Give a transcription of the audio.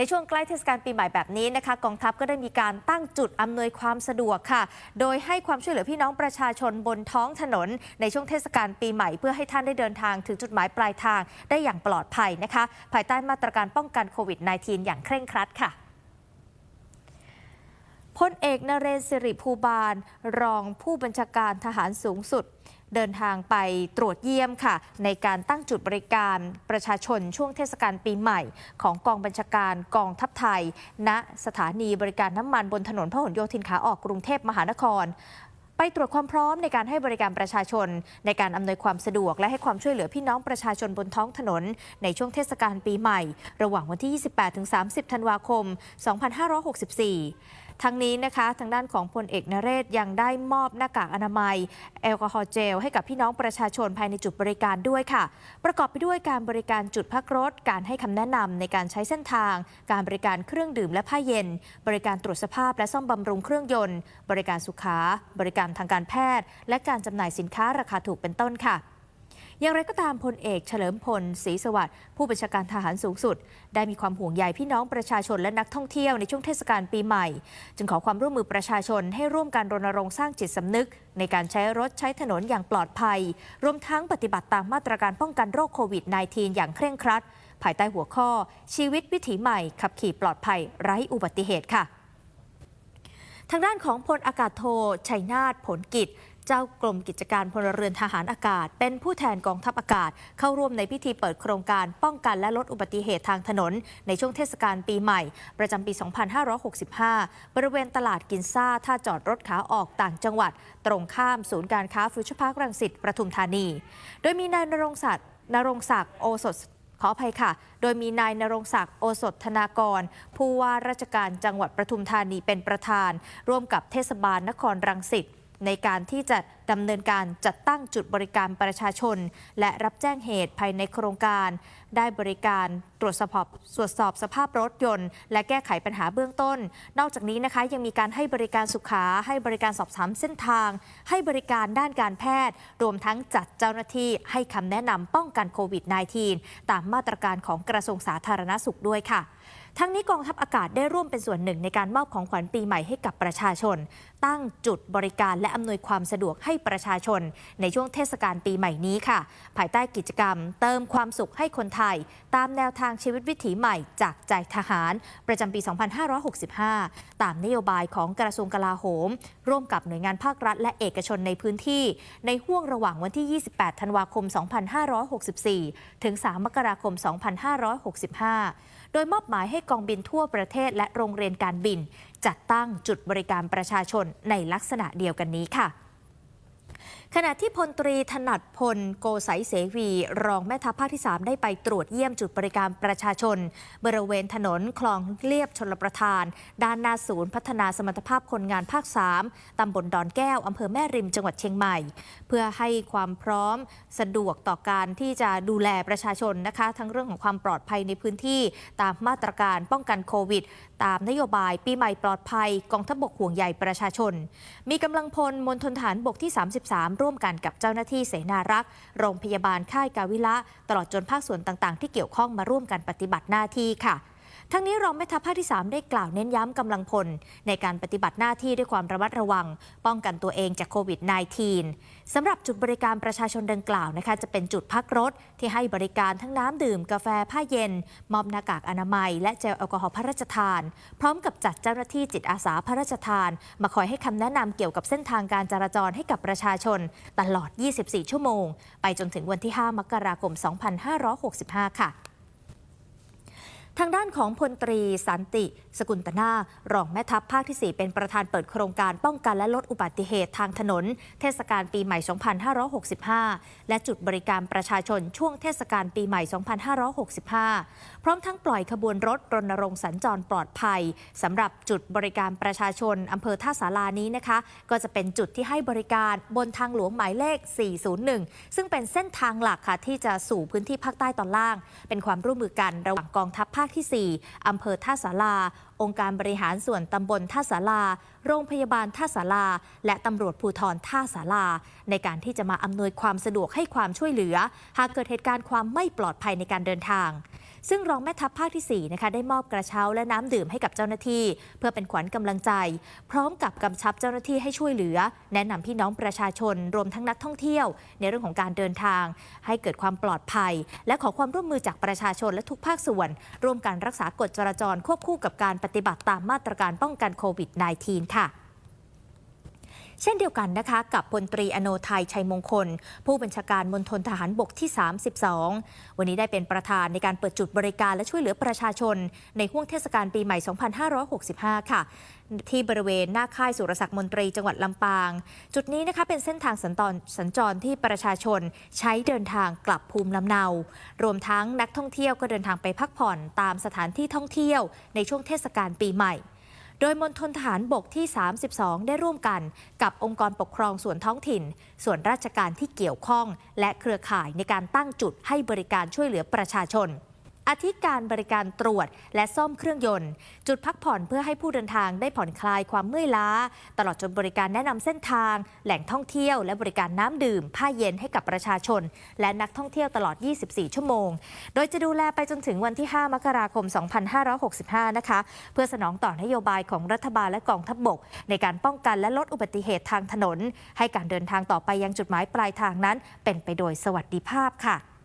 ในช่วงใกล้เทศกาลปีใหม่แบบนี้นะคะ กองทัพก็ได้มีการตั้งจุดอำนวยความสะดวกค่ะ โดยให้ความช่วยเหลือพี่น้องประชาชนบนท้องถนน ในช่วงเทศกาลปีใหม่ เพื่อให้ท่านได้เดินทางถึงจุดหมายปลายทางได้อย่างปลอดภัยนะคะ ภายใต้มาตรการป้องกันโควิด -19 อย่างเคร่งครัดค่ะพลเอกนเรศสิริภูบาลรองผู้บัญชาการทหารสูงสุด เดินทางไปตรวจเยี่ยมค่ะ ในการตั้งจุดบริการประชาชนช่วงเทศกาลปีใหม่ ของกองบัญชาการกองทัพไทย ณสถานีบริการน้ำมันบนถนนพหลโยธินขาออกกรุงเทพมหานครไปตรวจความพร้อมในการให้บริการประชาชน ในการอำนวยความสะดวกและให้ความช่วยเหลือพี่น้องประชาชนบนท้องถนน ในช่วงเทศกาลปีใหม่ ระหว่างวันที่ 28-30 ธันวาคม 2564 ทั้งนี้นะคะ ทางด้านของพลเอกนเรศยังได้มอบหน้ากากอนามัย แอลกอฮอล์เจล ให้กับพี่น้องประชาชนภายในจุดบริการด้วยค่ะ ประกอบไปด้วยการบริการจุดพักรถ การให้คำแนะนำในการใช้เส้นทาง การบริการเครื่องดื่มและผ้าเย็น บริการตรวจสภาพและซ่อมบำรุงเครื่องยนต์ บริการสุขา บริการทางการแพทย์ และการจำหน่ายสินค้าราคาถูกเป็นต้นค่ะ อย่างไรก็ตามพลเอกเฉลิมพลศรีสวัสดิ์ผู้บัญชาการทหารสูงสุด ได้มีความห่วงใยพี่น้องประชาชนและนักท่องเที่ยวในช่วงเทศกาลปีใหม่ จึงขอความร่วมมือประชาชนให้ร่วมกันรณรงค์สร้างจิตสำนึก ในการใช้รถใช้ถนนอย่างปลอดภัย รวมทั้งปฏิบัติตามมาตรการป้องกันโรคโควิด -19 อย่างเคร่งครัด ภายใต้หัวข้อชีวิตวิถีใหม่ขับขี่ปลอดภัยไร้อุบัติเหตุค่ะ ทางด้านของพลอากาศโทชัยนาทผลกิจเจ้ากรมกิจการพลเรือนทหารอากาศ เป็นผู้แทนกองทัพอากาศ เข้าร่วมในพิธีเปิดโครงการป้องกันและลดอุบัติเหตุทางถนน ในช่วงเทศกาลปีใหม่ ประจำปี 2565 บริเวณตลาดกินซ่า ท่าจอดรถขาออกต่างจังหวัด ตรงข้ามศูนย์การค้าฟิวเจอร์พาร์ครังสิตปทุมธานี โดยมีนายนรงศักดิ์นรงศักดิ์โอสถ ขออภัยค่ะ โดยมีนายนรงศักดิ์โอสถธนากร ผู้ว่าราชการจังหวัดปทุมธานีเป็นประธาน ร่วมกับเทศบาลนครรังสิต ในการที่จะดำเนินการจัดตั้งจุดบริการประชาชน และรับแจ้งเหตุภายในโครงการ ได้บริการตรวจสอบตรวจสอบสภาพรถยนต์ และแก้ไขปัญหาเบื้องต้น นอกจากนี้นะคะยังมีการให้บริการสุขา ให้บริการสอบถามเส้นทาง ให้บริการด้านการแพทย์ รวมทั้งจัดเจ้าหน้าที่ให้คำแนะนำป้องกันโควิด -19 ตามมาตรการของกระทรวงสาธารณสุขด้วยค่ะ ทั้งนี้กองทัพอากาศได้ร่วมเป็นส่วนหนึ่งในการมอบของขวัญปีใหม่ให้กับประชาชน ตั้งจุดบริการและอำนวยความสะดวกให้ประชาชน ในช่วงเทศกาลปีใหม่นี้ค่ะ ภายใต้กิจกรรม เติมความสุขให้คนไทย ตามแนวทางชีวิตวิถีใหม่จากใจทหาร ประจำปี 2565 ตามนโยบายของกระทรวงกลาโหม ร่วมกับหน่วยงานภาครัฐ และเอกชนในพื้นที่ ในห่วงระหว่างวันที่ 28 ธันวาคม 2564 ถึง 3 มกราคม 2565 โดยมอบหมายให้กองบินทั่วประเทศและโรงเรียนการบิน จัดตั้งจุดบริการประชาชนในลักษณะเดียวกันนี้ค่ะ ขณะที่พลตรีถนัดพลโกไสยเสวี รองแม่ทัพภาคที่ 3 ได้ไปตรวจเยี่ยมจุดบริการประชาชน บริเวณถนนคลองเลียบชนประทาน ด้านหน้าศูนย์พัฒนาสมรรถภาพคนงานภาค 3 ตำบลดอนแก้ว อำเภอแม่ริมจังหวัดเชียงใหม่ เพื่อให้ความพร้อมสะดวกต่อการที่จะดูแลประชาชนนะคะ ทั้งเรื่องของความปลอดภัยในพื้นที่ตามมาตรการป้องกันโควิด ตามนโยบายปีใหม่ปลอดภัย กองทัพบกห่วงใยประชาชน มีกำลังพลมณฑลฐานบกที่ 33ร่วมกันกับเจ้าหน้าที่เสนารักษ์ โรงพยาบาลค่ายกาวิละ ตลอดจนภาคส่วนต่างๆ ที่เกี่ยวข้องมาร่วมกันปฏิบัติหน้าที่ค่ะ ทั้งนี้รองแม่ทัพภาคที่ 3 ได้กล่าวเน้นย้ำกำลังพล ในการปฏิบัติหน้าที่ด้วยความระมัดระวัง ป้องกันตัวเองจากโควิด -19 สำหรับจุดบริการประชาชนดังกล่าวนะคะ จะเป็นจุดพักรถที่ให้บริการทั้งน้ำดื่ม กาแฟผ้าเย็น มอบหน้ากากอนามัย และเจลแอลกอฮอล์พระราชทาน พร้อมกับจัดเจ้าหน้าที่จิตอาสาพระราชทาน มาคอยให้คำแนะนำเกี่ยวกับเส้นทางการจราจรให้กับประชาชน ตลอด 24 ชั่วโมง ไปจนถึงวันที่ 5 มกราคม 2565 ค่ะ ทางด้านของพลตรีสันติ สกุลตนารองแม่ทัพภาคที่ 4 เป็นประธานเปิดโครงการป้องกันและลดอุบัติเหตุทางถนน เทศกาลปีใหม่ 2565 และจุดบริการประชาชนช่วงเทศกาลปีใหม่ 2565 พร้อมทั้งปล่อยขบวนรถรณรงค์สัญจรปลอดภัยสำหรับจุดบริการประชาชนอำเภอท่าสารานี้นะคะ ก็จะเป็นจุดที่ให้บริการบนทางหลวงหมายเลข 401 ซึ่งเป็นเส้นทางหลักค่ะที่จะสู่พื้นที่ภาคใต้ตอนล่าง เป็นความร่วมมือกันระหว่างกองทัพภาคที่ 4 อำเภอท่าสารา องค์การบริหารส่วนตำบลท่าสาราโรงพยาบาลท่าสาราและตำรวจภูธรท่าสาราในการที่จะมาอำนวยความสะดวกให้ความช่วยเหลือ หากเกิดเหตุการณ์ความไม่ปลอดภัยในการเดินทาง ซึ่งรองแม่ทัพภาคที่4นะคะได้มอบกระเช้าและน้ำดื่มให้กับเจ้าหน้าที่ เพื่อเป็นขวัญกำลังใจ พร้อมกับกำชับเจ้าหน้าที่ให้ช่วยเหลือ แนะนำพี่น้องประชาชนรวมทั้งนักท่องเที่ยว ในเรื่องของการเดินทาง ให้เกิดความปลอดภัย และขอความร่วมมือจากประชาชนและทุกภาคส่วน ร่วมกันรักษากฎจราจรควบคู่กับการปฏิบัติตามมาตรการป้องกันโควิด -19 ค่ะ เช่นเดียวกันนะคะ กับพลตรีอโนไทยชัยมงคล ผู้บัญชาการมณฑลทหารบกที่ 32 วันนี้ได้เป็นประธานในการเปิดจุดบริการและช่วยเหลือประชาชน ในห่วงเทศกาลปีใหม่ 2565 ค่ะ ที่บริเวณหน้าค่ายสุรศักดิ์มนตรีจังหวัดลำปาง จุดนี้นะคะเป็นเส้นทางสัญจรสัญจรที่ประชาชนใช้เดินทางกลับภูมิลำเนา รวมทั้งนักท่องเที่ยวก็เดินทางไปพักผ่อนตามสถานที่ท่องเที่ยว ในช่วงเทศกาลปีใหม่ โดยมณฑลทหารบกที่ 32 ได้ร่วมกันกับองค์กรปกครองส่วนท้องถิ่น ส่วนราชการที่เกี่ยวข้อง และเครือข่ายในการตั้งจุดให้บริการช่วยเหลือประชาชน อาทิการบริการตรวจ และซ่อมเครื่องยนต์ จุดพักผ่อนเพื่อให้ผู้เดินทางได้ผ่อนคลายความเมื่อยล้า ตลอดจนบริการแนะนำเส้นทาง แหล่งท่องเที่ยว และบริการน้ำดื่ม ผ้าเย็นให้กับประชาชน และนักท่องเที่ยวตลอด 24 ชั่วโมง โดยจะดูแลไปจนถึงวันที่ 5 มกราคม 2565 นะคะ เพื่อสนองต่อนโยบายของรัฐบาลและกองทัพบบก ในการป้องกันและลดอุบัติเหตุทางถนน ให้การเดินทางต่อไปยังจุดหมายปลายทางนั้น เป็นไปโดยสวัสดิภาพค่ะ